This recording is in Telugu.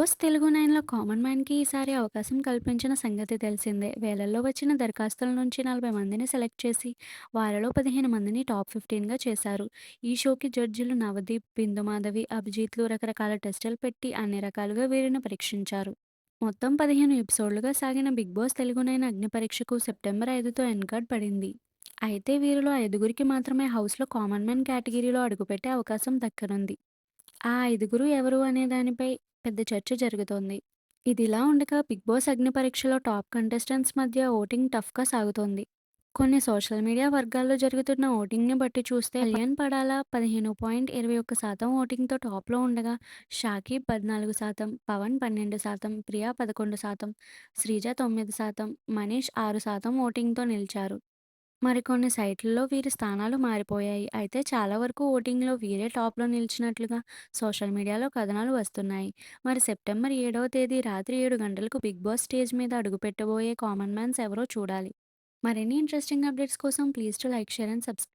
బాస్ తెలుగు నైన్‌లో కామన్ మ్యాన్‌కి ఈసారి అవకాశం కల్పించిన సంగతి తెలిసిందే. వేలల్లో వచ్చిన దరఖాస్తుల నుంచి 40 మందిని సెలెక్ట్ చేసి, వారిలో 15 మందిని టాప్ 15గా చేశారు. ఈ షోకి జడ్జిలు నవదీప్, బిందు మాధవి, అభిజిత్‌లు రకరకాల టెస్టులు పెట్టి అన్ని రకాలుగా వీరిని పరీక్షించారు. మొత్తం 15 ఎపిసోడ్లుగా సాగిన 'బిగ్ బాస్ తెలుగు నైన్' అగ్ని పరీక్షకు సెప్టెంబర్ ఐదుతో ఎన్కార్డ్ పడింది. అయితే వీరిలో ఐదుగురికి మాత్రమే హౌస్‌లో కామన్ మ్యాన్ కేటగిరీలో అడుగుపెట్టే అవకాశం దక్కనుంది. ఆ ఐదుగురు ఎవరు అనే దానిపై పెద్ద చర్చ జరుగుతోంది. ఇదిలా ఉండగా 'బిగ్ బాస్' అగ్ని పరీక్షలో టాప్ కంటెస్టెంట్స్ మధ్య ఓటింగ్ టఫ్‌గా సాగుతోంది. కొన్ని సోషల్ మీడియా వర్గాల్లో జరుగుతున్న ఓటింగ్‌ని బట్టి చూస్తే కళ్యాణ్ పడాల 15.21% ఓటింగ్‌తో టాప్‌లో ఉండగా, షాకీబ్ 14%, పవన్ 12%, ప్రియా 11%, శ్రీజ తొమ్మిది శాతం మనీష్ ఆరు శాతం ఓటింగ్‌తో నిలిచారు. మరికొన్ని సైట్లలో వీరి స్థానాలు మారిపోయాయి. అయితే చాలా వరకు ఓటింగ్‌లో వీరే టాప్‌లో నిలిచినట్లుగా సోషల్ మీడియాలో కథనాలు వస్తున్నాయి. మరి సెప్టెంబర్ ఏడవ తేదీ రాత్రి 7 గంటలకు 'బిగ్ బాస్' స్టేజ్ మీద అడుగుపెట్టబోయే కామన్ మ్యాన్స్ ఎవరో చూడాలి. మరిన్ని ఇంట్రెస్టింగ్ అప్డేట్స్ కోసం please to like, share and subscribe.